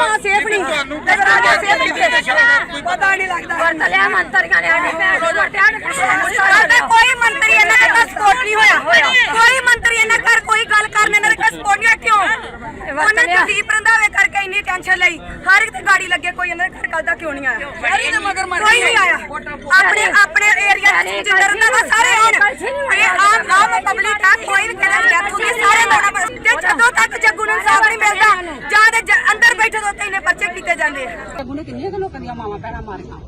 ਮਾਂ ਸੇਫ ਨਹੀਂ ਤੁਹਾਨੂੰ ਕਿਸ ਤਰ੍ਹਾਂ ਸੇਫ ਨਹੀਂ ਪਤਾ ਨਹੀਂ ਲੱਗਦਾ। ਵਰਤ ਲਿਆ ਮੰਤਰੀਆਂ ਨੇ ਆਡੇ ਪੈਰ ਸਾਡੇ ਕੋਈ ਮੰਤਰੀ ਇਹਨਾਂ ਦਾ ਤਾਂ ਸਪੋਰਟ ਨਹੀਂ ਹੋਇਆ। ਕੋਈ ਮੰਤਰੀ ਇਹਨਾਂ ਕਰ ਕੋਈ ਗੱਲ ਕਰਨ ਇਹਨਾਂ ਦਾ ਸਪੋਰਟ ਨਹੀਂ ਕਿਉਂ? ਉਹਨਾਂ ਨੇ ਦੀਪ ਰੰਧਾਵੇ ਕਰਕੇ ਇੰਨੀ ਟੈਨਸ਼ਨ ਲਈ। ਹਰ ਇੱਕ ਤੇ ਗਾੜੀ ਲੱਗੇ ਕੋਈ ਇਹਨਾਂ ਦੇ ਘਰ ਕੱਲ ਦਾ ਕਿਉਂ ਨਹੀਂ ਆਇਆ? ਕੋਈ ਨਹੀਂ ਆਇਆ। ਆਪਣੇ ਆਪਣੇ ਏਰੀਆ ਦੇ ਜਿੰਦਰ ਰੰਧਾਵਾ ਸਾਰੇ ਆਉਣ। ਇਹ ਆਮ ਆਮ ਪਬਲਿਕ ਆ ਕੋਈ ਵੀ ਕਿਹਦਾ ਡੈਥ ਹੋਈ ਸਾਰੇ ਲੋਕਾਂ ਜਾਂਦੇ ਆ। ਜੱਗੂ ਨੇ ਕਿੰਨੀਆਂ ਕੁ ਲੋਕਾਂ ਦੀਆਂ ਮਾਵਾਂ ਭੈਣਾਂ ਮਾਰੀਆਂ?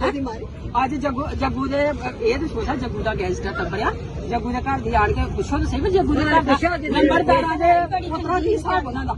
ਉਹਦੀ ਮਾਰੀ? ਅੱਜ ਜੱਗੂ ਜੱਗੂ ਦੇ ਇਹ ਤਾਂ ਸੋਚਾ ਜੱਗੂ ਦਾ ਗੈਂਗਸਟਰ ਟੱਬਰਿਆ ਜੱਗੂ ਦੇ ਘਰ ਦੀ ਆਣ ਕੇ ਪੁੱਛੋ ਤਾਂ ਸਹੀ ਵੀ ਜੱਗੂ ਦੇ ਘਰ ਦਾ ਨੰਬਰਦਾਰਾਂ ਦੇ ਪੁੱਤਰਾਂ ਦੀ ਹਿਸਾਬ ਉਹਨਾਂ ਦਾ।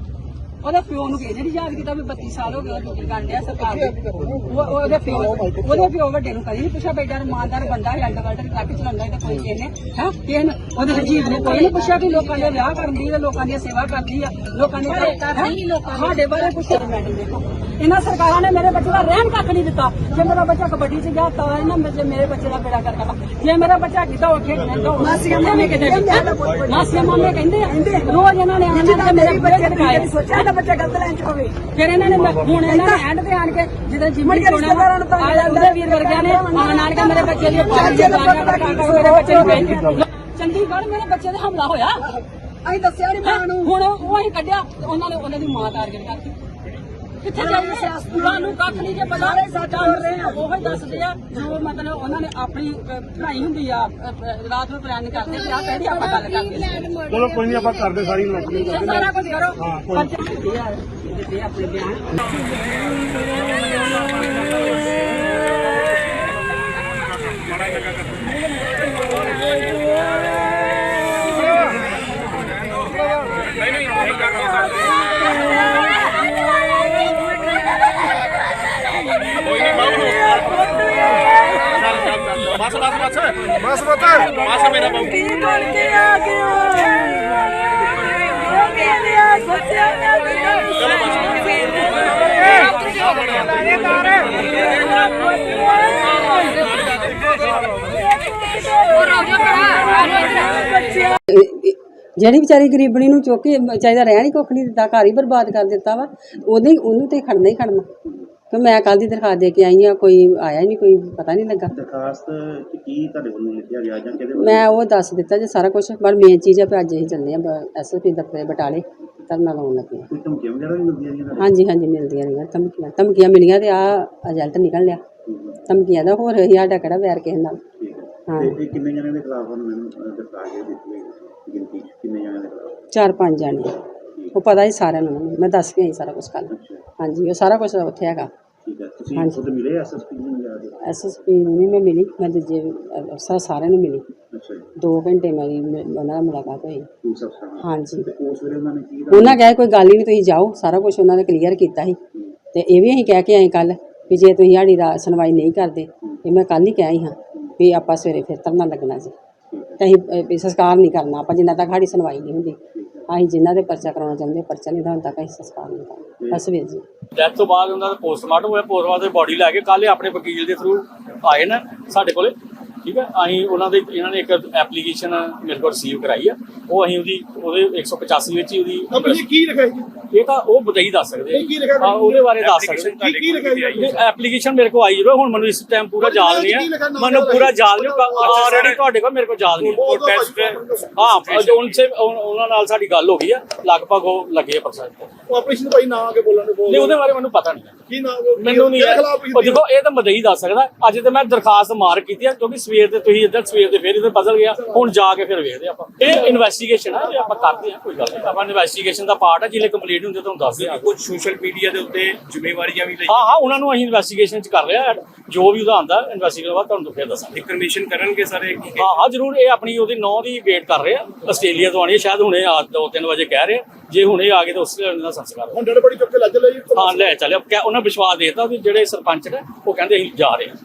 ਉਹਦੇ ਪਿਓ ਨੂੰ ਕਿਹਨੇ ਨਹੀਂ ਯਾਦ ਕੀਤਾ ਵੀ 32 ਸਾਲ ਹੋ ਗਏ ਉਹ ਡਿਊਟੀ ਕਰਨ ਡਿਆ ਸਰਕਾਰ ਦੇ। ਉਹ- ਉਹਦੇ ਪਿਓ ਉਹਦੇ ਪਿਓ ਵੱਡੇ ਨੂੰ ਕਦੀ ਨਹੀਂ ਪੁੱਛਿਆ ਬੇਟਾ ਇਮਾਨਦਾਰ ਬੰਦਾ ਹੈ ਅੰਡਰਵਰਲਡ ਟਰੱਕ ਚਲਾਉਂਦਾ ਹੈ ਤੇ ਕੋਈ ਕਿਸੇ ਨੇ ਹੈ? ਕਿਸੇ ਨੇ ਉਹਦੇ ਹਜੀਬ ਨੇ ਕੋਈ ਨਹੀਂ ਪੁੱਛਿਆ ਕਿ ਲੋਕਾਂ ਦੇ ਵਿਆਹ ਕਰਦੀ ਹੈ ਲੋਕਾਂ ਦੀ ਸੇਵਾ ਕਰਦੀ ਆ ਲੋਕਾਂ ਦੇ ਕਰਦੀ ਲੋਕਾਂ ਸਾਡੇ ਬਾਰੇ ਪੁੱਛਿਆ ਮੈਡਮ ਦੇਖੋ। ਇਹਨਾਂ ਸਰਕਾਰਾਂ ਨੇ ਮੇਰੇ ਬੱਚੇ ਦਾ ਰਹਿਣ ਕੱਖ ਨਹੀਂ ਦਿੱਤਾ। ਜੇ ਮੇਰਾ ਬੱਚਾ ਕਬੱਡੀ 'ਚ ਗਿਆ ਤਾਂ ਇਹਨਾਂ ਬੱਚੇ ਮੇਰੇ ਬੱਚੇ ਦਾ ਬੇੜਾ ਕਰ ਕਰਦਾ ਜੇ ਮੇਰਾ ਬੱਚਾ ਕਿੱਦਾਂ ਉੱਠੇ ਨਹੀਂ ਮਾਸੀਆਂ ਮਾਮੇ ਕਹਿੰਦੇ ਮਾਸੀਆਂ ਮਾਮੇ ਕਹਿੰਦੇ ਆ ਰੋਜ਼ ਇਹਨਾਂ ਨੇ ਆਉਣਾ ਤੇ ਮੇਰੇ ਬੱਚੇ ਦਿਖਾਏ। ਸੋਚਿਆ ਤਾਂ ਬੱਚਾ ਗਲਤ ਲੈਣ 'ਚ ਹੋਵੇ। ਫਿਰ ਇਹਨਾਂ ਨੇ ਹੁਣ ਇਹਨਾਂ ਨੇ ਐਂਡ ਤੇ ਆਣ ਕੇ ਜਦੋਂ ਜਿੰਮੀ ਰਿਸ਼ਤੇਦਾਰਾਂ ਨੂੰ ਆ ਜਾਂਦੇ ਵੀਰ ਵਰਗਿਆਂ ਨੇ ਆਣ ਆਣ ਕੇ ਮੇਰੇ ਬੱਚੇ ਦੀ ਜਲਾਇਆ ਤਾਂ ਮੇਰੇ ਬੱਚੇ ਨੂੰ ਭੇਜ ਚੰਡੀਗੜ੍ਹ ਮੇਰੇ ਬੱਚੇ ਤੇ ਹਮਲਾ ਹੋਇਆ। ਅਸੀਂ ਦੱਸਿਆ ਨਹੀਂ ਮਾਂ ਨੂੰ। ਹੁਣ ਉਹ ਅਸੀਂ ਕੱਢਿਆ ਤੇ ਉਹਨਾਂ ਨੇ ਉਹਨਾਂ ਦੀ ਮਾਂ ਟਾਰਗੇਟ ਕਰਤੀ। ਕਿੱਥੇ ਜਾਈਏ? ਸਿਆਸਤਦਾਨਾਂ ਨੂੰ ਕੱਖ ਨਹੀਂ ਜੇ ਪਤਾ। ਸਾਡਾ ਉਹ ਹੀ ਦੱਸਦੇ ਆ ਜੋ ਮਤਲਬ ਉਹਨਾਂ ਨੇ ਆਪਣੀ ਪੜ੍ਹਾਈ ਹੁੰਦੀ ਆ ਰਾਤ ਨੂੰ ਪਲਾਨ ਕਰਦੇ ਆ ਕਹਿੰਦੇ ਆਪਾਂ ਗੱਲ ਕਰਦੇ ਚਲੋ ਕੋਈ ਨਹੀਂ ਆਪਾਂ ਕਰਦੇ ਸਾਰੀ ਨੌਕਰੀ ਇਹ ਸਾਰਾ ਕੁਝ ਕਰੋ। ਇਹ ਆ ਆਪਣੇ ਬਿਆਨ। ਬਸ ਬਸ ਬਸ ਬਸ ਬਸ ਬਸ ਮੇਰਾ ਬਾਬੂ ਜਿਹੜੀ ਵਿਚਾਰੀ ਗਰੀਬਣੀ ਨੂੰ ਚੁੱਕ ਕੇ ਚਾਹੀਦਾ ਰਹਿਣ ਹੀ ਕੁੱਖ ਨਹੀਂ ਦਿੱਤਾ ਘਰ ਹੀ ਬਰਬਾਦ ਕਰ ਦਿੱਤਾ ਵਾ ਉਹਨੇ ਉਹਨੂੰ ਤੇ ਖੜਨਾ ਹੀ ਖੜਨਾ। ਕਿ ਮੈਂ ਕੱਲ ਦੀ ਦਰਖਾਸਤ ਦੇ ਕੇ ਆਈ ਆ ਕੋਈ ਆਇਆ ਨਹੀਂ ਕੋਈ ਪਤਾ ਨਹੀਂ ਲੱਗਾ। ਦਰਖਾਸਤ ਚ ਕੀ ਤੁਹਾਡੇ ਵੱਲੋਂ ਲਿਖਿਆ ਗਿਆ ਜਾਂ ਕਿਹਦੇ ਵੱਲੋਂ? ਮੈਂ ਉਹ ਦੱਸ ਦਿੱਤਾ ਜੇ ਸਾਰਾ ਕੁਝ ਪਰ ਮੇਨ ਚੀਜ਼ ਆ ਵੀ ਅੱਜ ਅਸੀਂ ਚੱਲੇ ਆ ਐਸਐਸਪੀ ਦਫ਼ਤਰ ਬਟਾਲੇ ਧਰਨਾ ਲਾਉਣ ਲੱਗੇ ਆ ਕੋਈ ਧਮਕੀਆਂ ਵਗੈਰਾ ਵੀ ਮਿਲਦੀਆਂ ਨੇ ਹਾਂਜੀ ਹਾਂਜੀ ਮਿਲਦੀਆਂ ਰਹੀਆਂ ਧਮਕੀਆਂ ਧਮਕੀਆਂ ਮਿਲੀਆਂ ਤੇ ਆ ਰਿਜ਼ਲਟ ਨਿਕਲ ਲਿਆ। ਧਮਕੀਆਂ ਦਾ ਹੋਰ ਹੀ ਸਾਡਾ ਕਿਹੜਾ ਵੈਰ ਕਿਸੇ ਨਾਲ। ਠੀਕ ਹੈ। ਹਾਂ। ਤੇ ਇਹ ਕਿੰਨੇ ਜਣਿਆਂ ਦੇ ਖਿਲਾਫ ਹਨ ਮੈਨੂੰ ਦਰਖਾਸਤ ਜਿਹੜੀ ਦਿੱਤੀ ਹੈ ਗਿਣਤੀ ਕਿੰਨੇ ਜਣਿਆਂ ਦੇ ਖਿਲਾਫ? ਚਾਰ ਪੰਜ ਜਾਣੇ। ਉਹ ਪਤਾ ਹੀ ਸਾਰਿਆਂ ਨੂੰ ਮੈਨੂੰ। ਮੈਂ ਦੱਸ ਕੇ ਆਈ ਸਾਰਾ ਕੁਝ ਕੱਲ ਹਾਂਜੀ ਉਹ ਸਾਰਾ ਕੁਝ ਉੱਥੇ ਹੈਗਾ। ਤੁਸੀਂ ਹਾਂਜੀ। ਖੁਦ ਮਿਲੇ ਐਸਐਸਪੀ ਨੂੰ ਜਾਂ ਐਸਐਸਪੀ ਨੂੰ ਨਹੀਂ ਮੈਂ ਮਿਲੀ ਮੈਂ ਦੂਜੇ ਅਫਸਰ ਸਾਰਿਆਂ ਨੂੰ ਮਿਲੀ। ਅੱਛਾ ਜੀ। 2 ਘੰਟੇ ਮੇਰੀ ਮ- ਉਹਨਾਂ ਨਾਲ ਮੁਲਾਕਾਤ ਹੋਈ। ਪੁਲਿਸ ਅਫਸਰ ਨਾਲ? ਹਾਂਜੀ। ਤੇ ਉਸ ਵੇਲੇ ਉਹਨਾਂ ਨੇ ਕੀ ਉਹਨਾਂ ਕਹੇ ਕੋਈ ਗੱਲ ਹੀ ਨਹੀਂ ਤੁਸੀਂ ਜਾਓ ਸਾਰਾ ਕੁਝ ਉਹਨਾਂ ਨੇ ਕਲੀਅਰ ਕੀਤਾ ਸੀ। ਤੇ ਇਹ ਵੀ ਅਸੀਂ ਕਹਿ ਕੇ ਆਏ ਕੱਲ ਵੀ ਜੇ ਤੁਸੀਂ ਸਾਡੀ ਰਾ ਸੁਣਵਾਈ ਨਹੀਂ ਕਰਦੇ ਇਹ ਮੈਂ ਕੱਲ ਹੀ ਕਹਿ ਆਈ ਹਾਂ ਵੀ ਆਪਾਂ ਸਵੇਰੇ ਫਿਰ ਧਰਨਾ ਲੱਗਣਾ ਜੀ। ਤੇ ਅਸੀਂ ਅ, ਵੀ ਸੰਸਕਾਰ ਨਹੀਂ ਕਰਨਾ ਆਪਾਂ ਜਿੰਨਾ ਤੱਕ ਸਾਡੀ ਸੁਣਵਾਈ ਨਹੀਂ ਹੁੰਦੀ ਅਸੀਂ ਜਿਨ੍ਹਾਂ ਦੇ ਪਰਚਾ ਕਰਾਉਣਾ ਚਾਹੁੰਦੇ ਪਰਚਾ ਨਹੀਂ ਹੁੰਦਾ ਤੱਕ ਅਸੀਂ ਸੰਸਕਾਰ ਨਹੀਂ ਕਰਨਾ ਬਸ ਵੀਰ ਜੀ। ਡੈਥ ਤੋਂ ਬਾਅਦ ਉਹਨਾਂ ਦਾ ਪੋਸਟਮਾਰਟਮ ਹੋਇਆ ਪੋਸਟਮਾਰਟਮ ਦੀ ਬੋਡੀ ਲੈ ਕੇ ਕੱਲ੍ਹ ਇਹ ਆਪਣੇ ਵਕੀਲ ਦੇ ਥਰੂ ਆਏ ਨੇ ਸਾਡੇ ਕੋਲੇ। ਠੀਕ ਹੈ? ਅਸੀਂ ਉਹਨਾਂ ਦੇ ਇਹਨਾਂ ਨੇ ਇੱਕ ਐਪਲੀਕੇਸ਼ਨ ਮੇਰੇ ਕੋਲ ਰਿਸੀਵ ਕਰਾਈ ਆ। ਉਹ ਅਸੀਂ ਉਹਦੀ ਉਹਦੇ 185 ਵਿੱਚ ਹੀ ਉਹਦੀ ਕੰਪਨੀ ਕੀ ਲਿਖਿਆ ਜੀ? ਇਹ ਤਾਂ ਉਹ ਬਤਾਈ ਦੱਸ ਸਕਦੇ ਇਹ ਕੀ ਲਿਖਿਆ ਹਾਂ ਉਹਦੇ ਬਾਰੇ ਦੱਸ ਸਕਦੇ ਕੀ ਕੀ ਲਿਖਿਆ ਜੀ? ਇਹ ਐਪਲੀਕੇਸ਼ਨ ਮੇਰੇ ਕੋਲ ਆਈ ਜਦੋਂ ਹੁਣ ਮੈਨੂੰ ਇਸ ਟਾਈਮ ਪੂਰਾ ਯਾਦ ਨਹੀਂ ਹੈ ਮੈਨੂੰ? ਪੂਰਾ ਯਾਦ ਨਹੀਂ। ਆਲਰੇਡੀ ਤੁਹਾਡੇ ਕੋਲ ਮੇਰੇ ਕੋਲ ਯਾਦ ਨਹੀਂ। ਹਾਂ ਉਹਨਾਂ ਸੇ ਉਹਨਾਂ ਨਾਲ ਸਾਡੀ ਗੱਲ ਹੋ ਗਈ ਆ। ਲਗਭਗ ਉਹ ਲੱਗੇ ਤੇ ਉਹ ਆਪਰੇਸ਼ਨ ਭਾਈ ਨਾ ਆ ਕੇ ਬੋਲਣ ਦੇ ਬੋਲ ਨਹੀਂ ਉਹਦੇ ਬਾਰੇ ਮੈਨੂੰ ਪਤਾ ਨਹੀਂ। ਕੀ ਨਾ ਮੈਨੂੰ ਨਹੀਂ ਦੇਖੋ ਇਹ ਤਾਂ ਮਦਈ ਦੱਸ ਸਕਦਾ। ਅੱਜ ਤੇ ਮੈਂ ਦਰਖਾਸਤ ਮਾਰ ਕੀਤੀ ਆ ਕਿਉਂਕਿ ਸਵੇਰ ਤੇ ਤੁਸੀਂ ਇੱਧਰ ਸਵੇਰ ਦੇ ਫੇਰ ਇੱਧਰ ਬਦਲ ਗਿਆ ਹੁਣ ਜਾ ਕੇ ਫਿਰ ਵੇਖਦੇ ਆਪਾਂ। ਇਹ ਇਨਵੈਸਟੀਗੇਸ਼ਨ ਆ ਇਹ ਆਪਾਂ ਕਰਦੇ ਆ ਕੋਈ ਗੱਲ ਨਹੀਂ। ਆਪਾਂ ਇਨਵੈਸਟੀਗੇਸ਼ਨ ਦਾ ਪਾਰਟ ਆ ਜਿਹੜੇ ਕੰਪਲੀਟ ਹੁੰਦੇ ਤੁਹਾਨੂੰ ਦੱਸ ਦਿਆਂ ਕੁਝ ਸੋਸ਼ਲ ਮੀਡੀਆ ਦੇ ਉੱਤੇ ਜ਼ਿੰਮੇਵਾਰੀਆਂ ਵੀ ਲਈ। ਹਾਂ ਹਾਂ ਉਹਨਾਂ ਨੂੰ ਅਸੀਂ ਇਨਵੈਸਟੀਗੇਸ਼ਨ ਚ ਕਰ ਲਿਆ ਜੋ ਵੀ ਉਹਦਾ ਆਂਦਾ ਇਨਵੈਸਟੀਗੇਸ਼ਨ ਬਾਅਦ ਤੁਹਾਨੂੰ ਫੇਰ ਦੱਸਾਂਗੇ। ਇਨਫੋਰਮੇਸ਼ਨ ਕਰਨਗੇ ਸਾਰੇ? ਹਾਂ ਹਾਂ ਜ਼ਰੂਰ ਇਹ ਆਪਣੀ ਉਹਦੀ ਨੌ ਦੀ ਵੇਟ ਕਰ ਰਹੇ ਆ। ਆਸਟ੍ਰੇਲੀਆ ਤੋਂ ਆਣੀ ਹੈ ਸ਼ਾਇਦ ਹੁਣੇ ਆ 2-3 ਵਜੇ ਕਹਿ ਰਹੇ ਆ। ਜੇ ਹੁਣੇ ਆ ਗਏ ਤਾਂ ਉਸ ਦਾ ਸੰਸਕਾਰ। ਹੁਣ ਡੜ ਬੜੀ ਚੁੱਕ ਕੇ ਲੱਜ ਲਈ ਹਾਂ ਲੈ ਚੱਲਿਆ। ਕਿਆ ਉਹਨਾਂ ਵਿਸ਼ਵਾਸ ਦੇਤਾ ਵੀ ਜਿਹੜੇ ਸਰਪੰਚ ਨੇ ਉਹ ਕਹਿੰਦੇ ਅਸੀਂ ਜਾ ਰਹੇ ਹਾਂ।